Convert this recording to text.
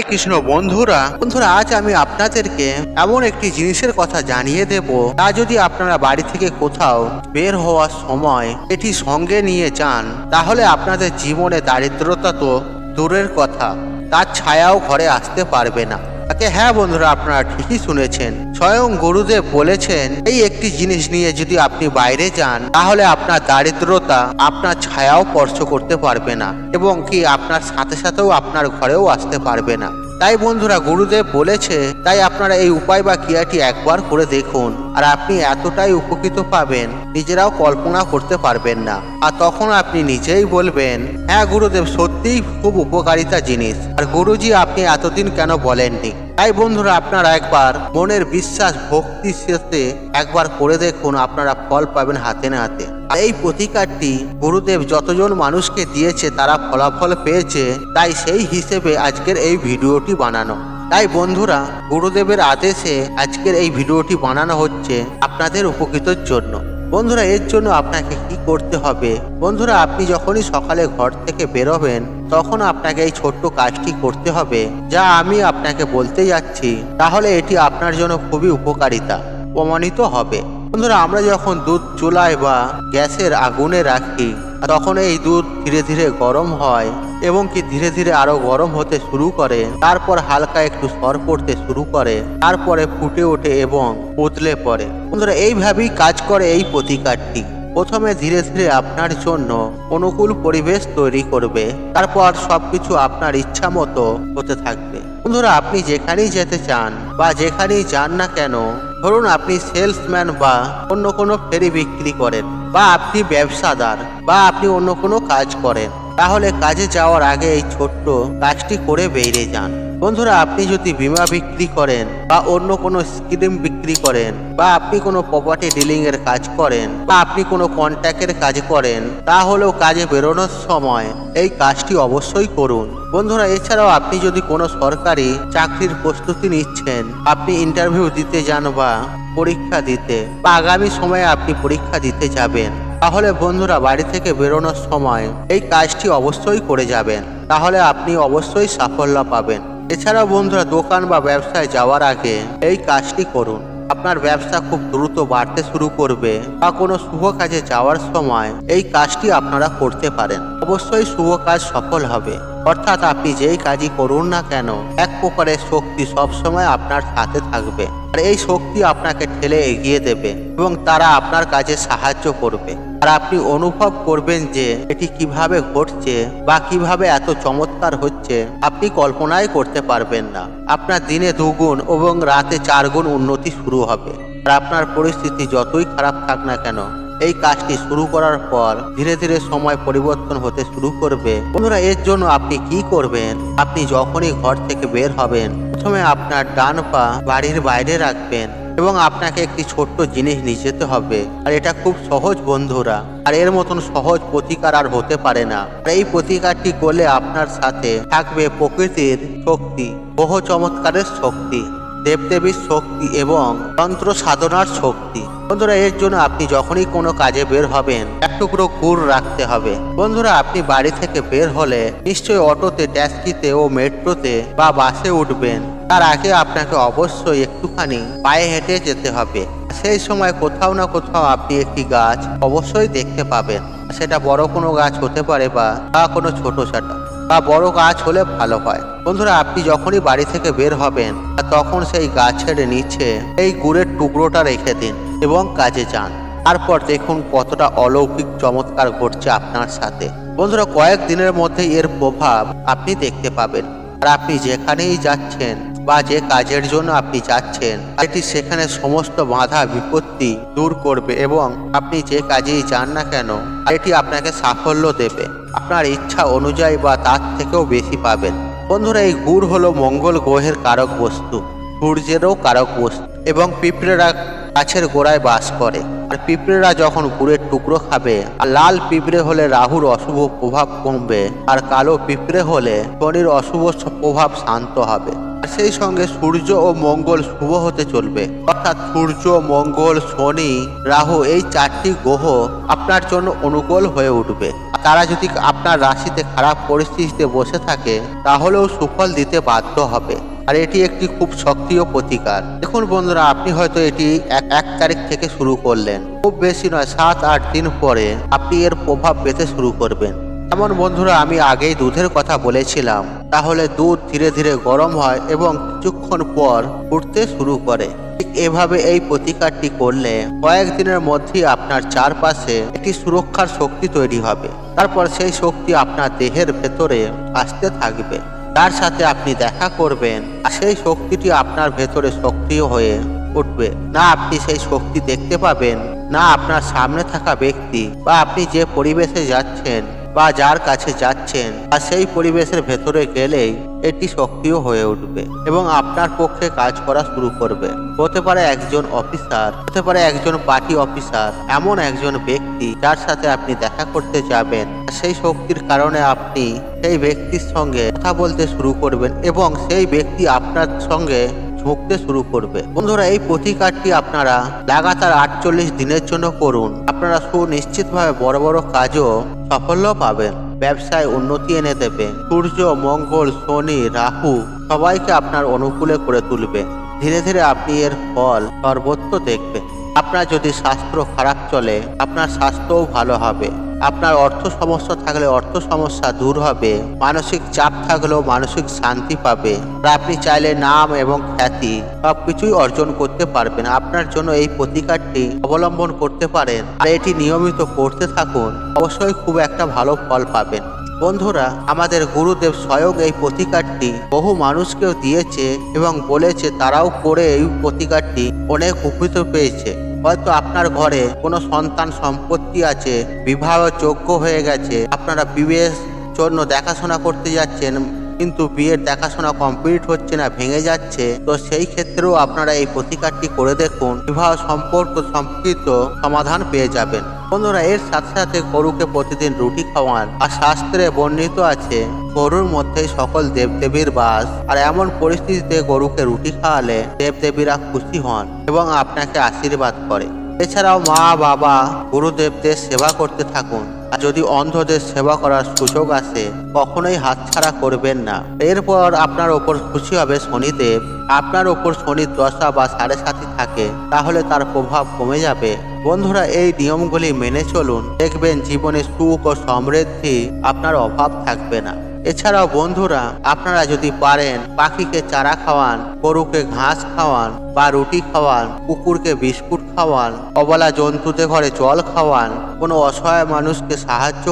কৃষ্ণ, বন্ধুরা বন্ধুরা, আজ আমি আপনাদেরকে এমন একটি জিনিসের কথা জানিয়ে দেব। তা যদি আপনারা বাড়ি থেকে কোথাও বের হওয়ার সময় এটি সঙ্গে নিয়ে যান, তাহলে আপনাদের জীবনে দারিদ্রতা তো দূরের কথা। তার ছায়াও ঘরে আসতে পারবে না। তাকে হ্যাঁ বন্ধুরা, আপনারা ঠিকই শুনেছেন। স্বয়ং গুরুদেব বলেছেন, এই একটি জিনিস নিয়ে যদি আপনি বাইরে যান, তাহলে আপনার দারিদ্রতা, আপনার ছায়াও স্পর্শ করতে পারবে না এবং কি আপনার সাথে সাথেও আপনার ঘরেও আসতে পারবে না। তাই বন্ধুরা গুরুদেব বলেছে, তাই আপনারা এই উপায় বা ক্রিয়াটি একবার করে দেখুন আর আপনি এতটাই উপকৃত পাবেন, নিজেরাও কল্পনা করতে পারবেন না। আর তখন আপনি নিজেই বলবেন হ্যাঁ গুরুদেব, সত্যিই খুব উপকারিতা জিনিস। আর গুরুজি আপনি এতদিন কেন বলেননি? তাই বন্ধুরা আপনারা একবার মনের বিশ্বাস ভক্তির সাথে একবার করে দেখুন, আপনারা ফল পাবেন হাতে না হাতে। এই প্রতিকারটি গুরুদেব যতজন মানুষকে দিয়েছে, তারা ফলাফল পেয়েছে, তাই সেই হিসেবে আজকের এই ভিডিওটি বানানো। তাই বন্ধুরা, গুরুদেবের আদেশে আজকের এই ভিডিওটি বানানো হচ্ছে আপনাদের উপকৃতর জন্য। বন্ধুরা, এর জন্য আপনাকে কি করতে হবে? বন্ধুরা, আপনি যখনই সকালে ঘর থেকে বেরোবেন, তখন আপনাকে এই ছোট্ট কাজটি করতে হবে, যা আমি আপনাকে বলতে যাচ্ছি। তাহলে এটি আপনার জন্য খুবই উপকারিতা, প্রমাণিত হবে। বন্ধুরা, আমরা যখন দুধ চুলায় বা গ্যাসের আগুনে রাখি, তখন এই দুধ ধীরে ধীরে গরম হয় এবং কি ধীরে ধীরে আরও গরম হতে শুরু করে। তারপর হালকা একটু সর পড়তে শুরু করে, তারপরে ফুটে ওঠে এবং উতলে পড়ে। বন্ধুরা, এইভাবেই কাজ করে এই প্রতিকারটি। প্রথমে ধীরে ধীরে আপনার জন্য অনুকূল পরিবেশ তৈরি করবে, তারপর সবকিছু আপনার ইচ্ছা মতো হতে থাকবে। বন্ধুরা, আপনি যেখানেই যেতে চান বা যেখানেই যান না কেন, ধরুন আপনি সেলসম্যান বা অন্য কোনো ফেরি বিক্রি করেন বা আপনি ব্যবসাদার বা আপনি অন্য কোনো কাজ করেন, তাহলে কাজে যাওয়ার আগে এই ছোট্ট কাজটি করে বেরিয়ে যান। বন্ধুরা, আপনি যদি বীমা বিক্রি করেন বা অন্য কোনো স্কিম বিক্রি করেন বা আপনি কোনো প্রপার্টি ডিলিং এর কাজ করেন বা আপনি কোনো কন্ট্যাক্টের কাজ করেন, তাহলেও কাজে বেরোনোর সময় এই কাজটি অবশ্যই করুন। বন্ধুরা, এছাড়াও আপনি যদি কোনো সরকারি চাকরির প্রস্তুতি নিচ্ছেন, আপনি ইন্টারভিউ দিতে যান বা পরীক্ষা দিতে, বা আগামী সময়ে আপনি পরীক্ষা দিতে যাবেন, তাহলে বন্ধুরা, বাড়ি থেকে বেরোনোর সময় এই কাজটি অবশ্যই করে যাবেন। তাহলে আপনি অবশ্যই সাফল্য পাবেন। এছাড়াও বন্ধুরা, দোকান বা ব্যবসায় যাওয়ার আগে এই কাজটি করুন। আপনার ব্যবসা খুব দ্রুত বাড়তে শুরু করবে বা কোনো শুভ কাজে যাওয়ার সময় এই কাজটি আপনারা করতে পারেন। অবশ্যই শুভ কাজ সফল হবে। অর্থাৎ আপনি যেই কাজই করুন না কেন, এক প্রকারের শক্তি সবসময় আপনার সাথে থাকবে। আর এই শক্তি আপনাকে ঠেলে এগিয়ে দেবে এবং তারা আপনার কাজে সাহায্য করবে। আর আপনি অনুভব করবেন যে এটি কীভাবে ঘটছে বা কীভাবে এত চমৎকার হচ্ছে, আপনি কল্পনাই করতে পারবেন না। আপনার দিনে দুগুণ এবং রাতে চার গুণ উন্নতি শুরু হবে। আর আপনার পরিস্থিতি যতই খারাপ থাক না কেন, এই কাজটি শুরু করার পর ধীরে ধীরে সময় পরিবর্তন হতে শুরু করবে। বন্ধুরা, এর জন্য আপনি কি করবেন? আপনি যখনই ঘর থেকে বের হবেন প্রথমে আপনার ডান পা বাড়ির বাইরে রাখবেন এবং আপনাকে একটি ছোট্ট জিনিস নিয়ে যেতে হবে। আর এটা খুব সহজ বন্ধুরা। আর এর মতন সহজ প্রতিকার আর হতে পারে না। এই প্রতিকারটি করলে আপনার সাথে থাকবে প্রকৃতির শক্তি, বহু চমৎকারের শক্তি। দেবদেবীর শক্তি এবং তন্ত্র সাধনার শক্তি। বন্ধুরা, এর জন্য আপনি যখনই কোনো কাজে বের হবেন, এক টুকরো গুড় রাখতে হবে। বন্ধুরা, আপনি বাড়ি থেকে বের হলে নিশ্চয়ই অটোতে, ট্যাক্সিতে ও মেট্রোতে বা বাসে উঠবেন। তার আগে আপনাকে অবশ্যই একটুখানি পায়ে হেঁটে যেতে হবে। সেই সময় কোথাও না কোথাও আপনি একটি গাছ অবশ্যই দেখতে পাবেন। সেটা বড় কোনো গাছ হতে পারে বা বা কোনো ছোট ছাটা বা বড় গাছ হলে ভালো হয়। বন্ধুরা, আপনি যখনই বাড়ি থেকে বের হবেন, তখন সেই গাছের নিচে এই গুড়ের টুকরোটা রেখে দিন এবং কাজে যান। তারপর দেখুন কতটা অলৌকিক চমৎকার ঘটছে আপনার সাথে। বন্ধুরা, কয়েক দিনের মধ্যে এর প্রভাব আপনি দেখতে পাবেন। আর আপনি যেখানেই যাচ্ছেন বা যে কাজের জন্য আপনি যাচ্ছেন এটি সেখানে সমস্ত বাধা, বিপত্তি দূর করবে এবং আপনি যে কাজেই যান না কেন এটি আপনাকে সাফল্য দেবে। আপনার ইচ্ছা অনুযায়ী বা তার থেকেও বেশি পাবেন। বন্ধুরা, এই গুড় হলো মঙ্গল গ্রহের কারক বস্তু। সূর্যেরও কারক বস্তু এবং পিঁপড়েরা গাছের গোড়ায় বাস করে। আর পিঁপড়েরা যখন গুড়ের টুকরো খাবে, আর লাল পিঁপড়ে হলে রাহুর অশুভ প্রভাব কমবে, আর কালো পিঁপড়ে হলে শনির অশুভ প্রভাব শান্ত হবে। সেই সঙ্গে সূর্য ও মঙ্গল শুভ হতে চলবে। অর্থাৎ সূর্য, মঙ্গল, শনি, রাহু এই চারটি গ্রহ আপনার জন্য অনুকূল হয়ে উঠবে। তারা যদি আপনার রাশিতে খারাপ পরিস্থিতিতে বসে থাকে, তাহলেও সুফল দিতে বাধ্য হবে। আর এটি একটি খুব সক্রিয় প্রতিকার। দেখুন বন্ধুরা, আপনি হয়তো এটি এক এক তারিখ থেকে শুরু করলেন। খুব বেশি নয়, সাত, আট দিন পরে আপনি এর প্রভাব পেতে শুরু করবেন। যেমন বন্ধুরা, আমি আগেই দুধের কথা বলেছিলাম। তাহলে দুধ ধীরে ধীরে গরম হয় এবং কিছুক্ষণ পর ফুটতে শুরু করে। ঠিক এভাবে এই প্রতিকারটি করলে কয়েকদিনের মধ্যেই আপনার চারপাশে একটি সুরক্ষার শক্তি তৈরি হবে। তারপর সেই শক্তি আপনার দেহের ভেতরে আসতে থাকবে। তার সাথে আপনি দেখা করবেন, আর সেই শক্তিটি আপনার ভেতরে সক্রিয় হয়ে উঠবে। না আপনি সেই শক্তি দেখতে পাবেন, না আপনার সামনে থাকা ব্যক্তি বা আপনি যে পরিবেশে যাচ্ছেন বা যার কাছে যাচ্ছেন আর সেই পরিবেশের ভেতরে গেলেই এটি সক্রিয় হয়ে উঠবে এবং আপনার পক্ষে কাজ করা শুরু করবে। হতে পারে একজন অফিসার, হতে পারে একজন পার্টি অফিসার, এমন একজন ব্যক্তি যার সাথে আপনি দেখা করতে যাবেন। সেই শক্তির কারণে আপনি সেই ব্যক্তির সঙ্গে কথা বলতে শুরু করবেন এবং সেই ব্যক্তি আপনার সঙ্গে ঝুঁকতে শুরু করবে। বন্ধুরা, এই প্রতিকারটি আপনারা লাগাতার আটচল্লিশ দিনের জন্য করুন। আপনারা সুনিশ্চিতভাবে বড় বড় কাজও সাফল্য পাবেন। ব্যবসায় উন্নতি এনে দেবে। সূর্য, মঙ্গল, শনি, রাহু সবাইকে আপনার অনুকূলে করে তুলবে। ধীরে ধীরে আপনি এর ফল সর্বত্র দেখবেন। আপনার যদি স্বাস্থ্য খারাপ চলে, আপনার স্বাস্থ্যও ভালো হবে। আপনার অর্থ সমস্যা থাকলে অর্থ সমস্যা দূর হবে, মানসিক চাপ থাকলেও মানসিক শান্তি পাবে। আপনি চাইলে নাম এবং খ্যাতি সবকিছুই অর্জন করতে পারবেন। আপনার জন্য এই প্রতিকারটি অবলম্বন করতে পারেন। আর এটি নিয়মিত করতে থাকুন। অবশ্যই খুব একটা ভালো ফল পাবেন। বন্ধুরা, আমাদের গুরুদেব স্বয়ং এই প্রতিকারটি বহু মানুষকেও দিয়েছে এবং বলেছে তারাও করে এই প্রতিকারটি অনেক উপকৃত পেয়েছে। হয়তো আপনার ঘরে কোনো সন্তান সম্পত্তি আছে বিবাহ যোগ্য হয়ে গেছে, আপনারা বিয়ের জন্য দেখাশোনা করতে যাচ্ছেন, কিন্তু বিয়ের দেখাশোনা কমপ্লিট হচ্ছে না, ভেঙে যাচ্ছে, তো সেই ক্ষেত্রেও আপনারা এই প্রতিকারটি করে দেখুন। বিবাহ সম্পর্ক সম্পর্কিত সমাধান পেয়ে যাবেন। বন্ধুরা এর সাথে সাথে গরুকে প্রতিদিন রুটি খাওয়ান আর শাস্ত্রে বর্ণিত আছে, গরুর মধ্যে সকল দেবদেবীর বাস। আর এমন পরিস্থিতিতে গরুকে রুটি খাওয়ালে দেবদেবীরা খুশি হন এবং আপনাকে আশীর্বাদ করে। এছাড়াও মা, বাবা, গুরুদেবদের সেবা করতে থাকুন। আর যদি অন্ধদের সেবা করার সুযোগ আসে, কখনোই হাতছাড়া করবেন না। এরপর আপনার ওপর খুশি হবে শনিদেব। আপনার ওপর শনির দশা বা সাড়ে সাথী থাকে, তাহলে তার প্রভাব কমে যাবে। বন্ধুরা, এই নিয়মগুলি মেনে চলুন। দেখবেন জীবনে সুখ ও সমৃদ্ধি আপনার অভাব থাকবে না। এছাড়াও বন্ধুরা, আপনারা যদি পারেন পাখিকে চারা খাওয়ান, গরুকে ঘাস খাওয়ান বা রুটি খাওয়ান, কুকুরকে বিস্কুট খাওয়ান, অবলা জন্তুদের ঘরে জল খাওয়ান, কোনো অসহায় মানুষকে সাহায্য